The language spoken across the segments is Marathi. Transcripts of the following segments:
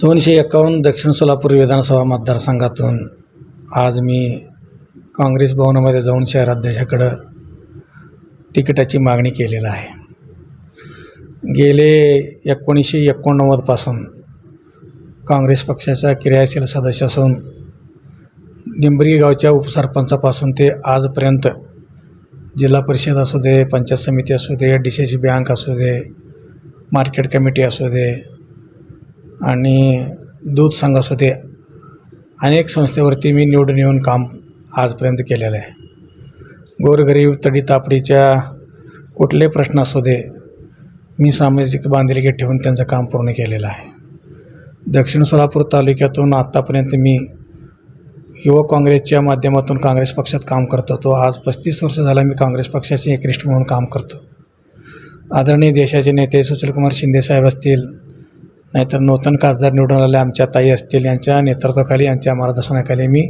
दोनशे एकावन्न दक्षिण सोलापूर विधानसभा मतदारसंघातून आज मी काँग्रेस भवनामध्ये जाऊन शहराध्यक्षाकडं तिकिटाची मागणी केलेलं आहे. गेले एकोणीसशे एकोणनव्वदपासून काँग्रेस पक्षाचा क्रियाशील सदस्य असून निंबरी गावच्या उपसरपंचापासून ते आजपर्यंत जिल्हा परिषद असू दे पंचायत समिती असू दे डी सी सी बँक असू दे मार्केट कमिटी असू दे आणि दूध संघ असू दे अनेक संस्थेवरती मी निवडून येऊन काम आजपर्यंत केलेलं आहे. गोरगरीब तडीतापडीच्या कुठले प्रश्न असू दे मी सामाजिक बांधिलकी ठेवून त्यांचं काम पूर्ण केलेलं आहे. दक्षिण सोलापूर तालुक्यातून आत्तापर्यंत मी युवक काँग्रेसच्या माध्यमातून काँग्रेस पक्षात काम करत. होतो आज पस्तीस वर्ष झाला मी काँग्रेस पक्षाचे एकनिष्ठ म्हणून काम करतो. आदरणीय देशाचे नेते सुशीलकुमार शिंदेसाहेब असतील नाहीतर नूतन खासदार निवडून आलेले आमच्या ताई असतील यांच्या नेतृत्वाखाली यांच्या मार्गदर्शनाखाली मी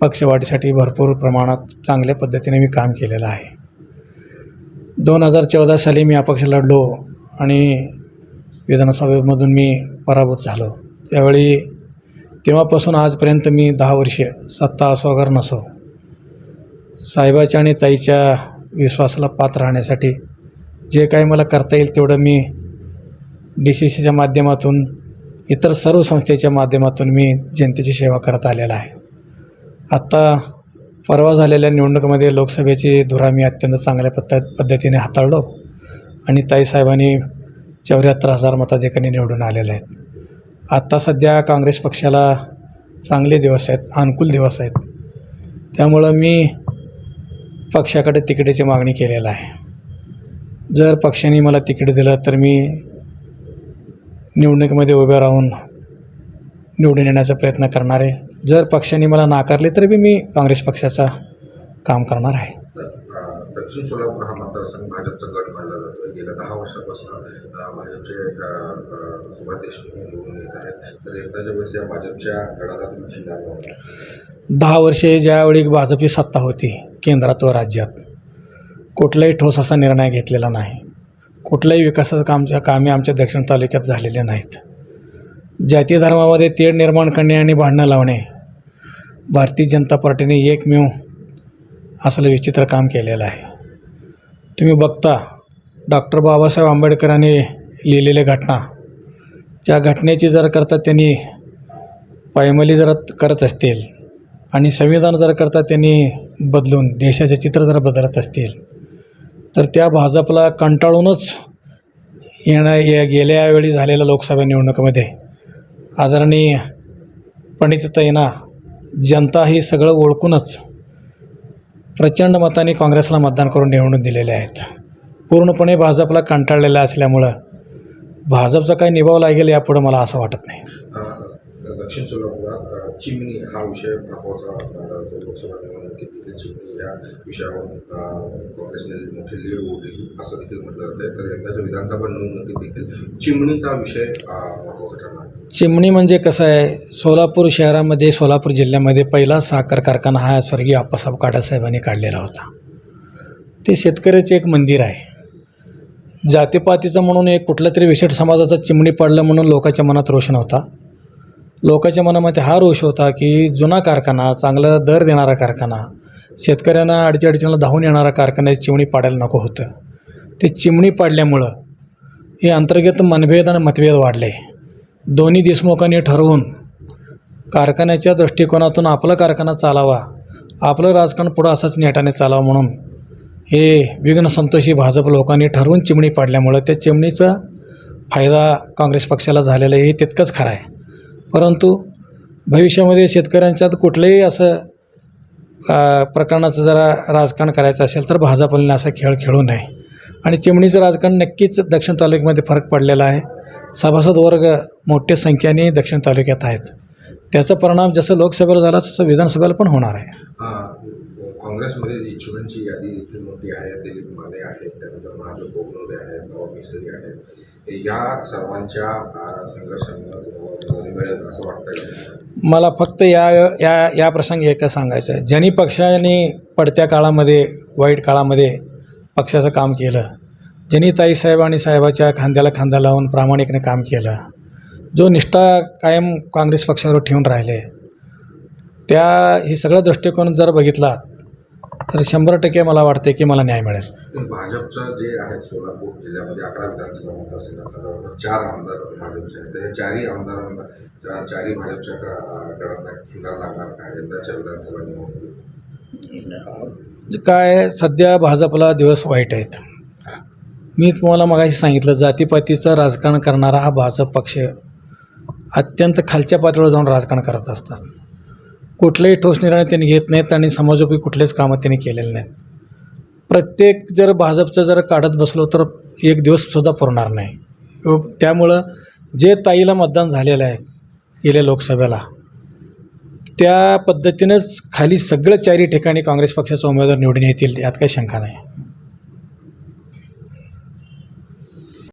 पक्षवाढीसाठी भरपूर प्रमाणात चांगल्या पद्धतीने मी काम केलेलं आहे. दोन हजार चौदा साली मी अपक्ष लढलो आणि विधानसभेमधून मी पराभूत झालो. त्यावेळी तेव्हापासून आजपर्यंत मी दहा वर्षे सत्ता असो अगर नसो साहेबाच्या आणि ताईच्या विश्वासाला पात्र राहण्यासाठी जे काही मला करता येईल तेवढं मी डी सी सीच्या माध्यमातून इतर सर्व संस्थेच्या माध्यमातून मी जनतेची सेवा करत आलेला आहे. आत्ता परवा झालेल्या निवडणुकीमध्ये लोकसभेची धुरा मी अत्यंत चांगल्या पद्धत पद्धतीने हाताळलो आणि ताईसाहेबांनी चौऱ्याहत्तर हजार मताधिकांनी निवडून आलेले आहेत. आत्ता सध्या काँग्रेस पक्षाला चांगले दिवस आहेत अनुकूल दिवस आहेत. त्यामुळं मी पक्षाकडे तिकिटाची मागणी केलेलं आहे. जर पक्षाने मला तिकीट दिलं तर मी निवडणुकीमध्ये उभे राहून निवडून येण्याचा प्रयत्न करणार आहे. जर पक्षाने मला नाकारले तर बी मी काँग्रेस पक्षाचा काम करणार आहे. दक्षिण सोलापूर हा मतदारसंघ भाजपचा गट मानला जातो. गेल्या दहा वर्षापासून भाजपचे सुभाष देशमुख निवडून येत आहेत. तर यंदाच्या वेळेस या भाजपच्या गडाला तुम्ही दहा वर्षे ज्यावेळी भाजपची सत्ता होती केंद्रात व राज्यात कुठलाही ठोस असा निर्णय घेतलेला नाही. कुठल्याही विकासाचं कामच्या कामे आमच्या दक्षिण तालुक्यात झालेले नाहीत. जाती धर्मामध्ये तेढ निर्माण करणे आणि भांडणं लावणे भारतीय जनता पार्टीने एकमेव असलं विचित्र काम केलेलं आहे. तुम्ही बघता डॉक्टर बाबासाहेब आंबेडकरांनी लिहिलेल्या घटना. त्या घटनेची जर करता त्यांनी पायमली जर करत असतील आणि संविधान जर करता त्यांनी बदलून देशाचे चित्र जर बदलत असतील तर त्या भाजपला कंटाळूनच येण्या या गेल्या वेळी झालेल्या लोकसभा निवडणुकीमध्ये आदरणीय पंडितताईंना जनता ही सगळं ओळखूनच प्रचंड मताने काँग्रेसला मतदान करून निवडून दिलेले आहेत. पूर्णपणे भाजपला कंटाळलेलं असल्यामुळं भाजपचा काही निभाव लागेल यापुढं मला असं वाटत नाही. दक्षिण सोलापुरात चिमणी हा विषय महत्त्वाचा मानला लोकसभा निवडणुकीत देखील चिमणी या विषयावरून काँग्रेसने मोठी लिव ओढली असं देखील म्हटलं जातं तर यंदाच्या विधानसभा निवडणुकीत देखील चिमणीचा विषय महत्त्वाचा ठरणार. चिमणी म्हणजे कसं आहे? सोलापूर शहरामध्ये सोलापूर जिल्ह्यामध्ये पहिला साखर कारखाना हा स्वर्गीय आप्पासाहेब काडासाहेबांनी काढलेला होता. ते शेतकऱ्याचे एक मंदिर आहे. जातीपातीचं म्हणून एक कुठला तरी विशिष्ट समाजाचा चिमणी पडलं म्हणून लोकांच्या मनात रोषण होता. लोकांच्या मनामध्ये हा रोष होता की जुना कारखाना चांगला दर देणारा कारखाना शेतकऱ्यांना अडीची अडचणीला धावून येणारा कारखान्याची चिमणी पाडायला नको होतं. ते चिमणी पाडल्यामुळं हे अंतर्गत मनभेद आणि मतभेद वाढले. दोन्ही देशमुखांनी ठरवून कारखान्याच्या दृष्टिकोनातून आपला कारखाना चालावा आपलं राजकारण पुढं असंच नेटाने चालावं म्हणून हे विघ्न संतोषी भाजप लोकांनी ठरवून चिमणी पाडल्यामुळं त्या चिमणीचा फायदा काँग्रेस पक्षाला झालेला आहे हे तितकंच खरं आहे. परंतु भविष्यामध्ये शेतकऱ्यांच्यात कुठलंही असं प्रकरणाचं जरा राजकारण करायचं असेल तर भाजपने असा खेळ खेळू नये. आणि चिमणीचं राजकारण नक्कीच दक्षिण तालुक्यामध्ये फरक पडलेला आहे. सभासद वर्ग मोठ्या संख्येने दक्षिण तालुक्यात आहेत. त्याचा परिणाम जसं लोकसभेला झाला तसं विधानसभेला पण होणार आहे. काँग्रेसमध्ये इच्छुकांची यादी देखील मोठी आहे दिलीप माने आहेत त्यानंतर महादेव कोगनोले आहेत नवाब मिसरी आहेत. या सर्वांच्या संघर्षांना तुम्हाला मिळेल असं वाटतं मला फक्त या या या प्रसंगी एकच सांगायचं आहे. ज्यांनी पक्षाने पडत्या काळामध्ये वाईट काळामध्ये पक्षाचं काम केलं ज्यांनी ताईसाहेब आणि साहेबाच्या खांद्याला खांदा लावून प्रामाणिकने काम केलं जो निष्ठा कायम काँग्रेस पक्षावर ठेवून राहिले त्या हे सगळं दृष्टिकोन जर बघितला तर शंभर टक्के मला वाटते की मला न्याय मिळेल. भाजपचं जे आहे सोलापूर जिल्ह्यामध्ये अकरा विधानसभा मतदारसंघात चार आमदार भाजपचे आहेत. हे चारही आमदारांना त्या चारही भाजपच्या गडांना खिंडार लागणार का यंदाच्या विधानसभा निवडणुकीत. काय सध्या भाजपला दिवस वाईट आहेत. मी तुम्हाला मगाशी सांगितलं जातीपातीचं राजकारण करणारा हा भाजप पक्ष अत्यंत खालच्या पातळीवर जाऊन राजकारण करत असतात. कुठलेही ठोस निर्णय त्यांनी घेत नाहीत आणि समाजोपयोगी कुठलेच कामं त्यांनी केलेले नाहीत. प्रत्येक जर भाजपचं जर काढत बसलो तर एक दिवससुद्धा पुरणार नाही. त्यामुळं जे ताईला मतदान झालेलं आहे गेल्या लोकसभेला त्या पद्धतीनंच खाली सगळं चारी ठिकाणी काँग्रेस पक्षाचे उमेदवार निवडून येतील यात काही शंका नाही.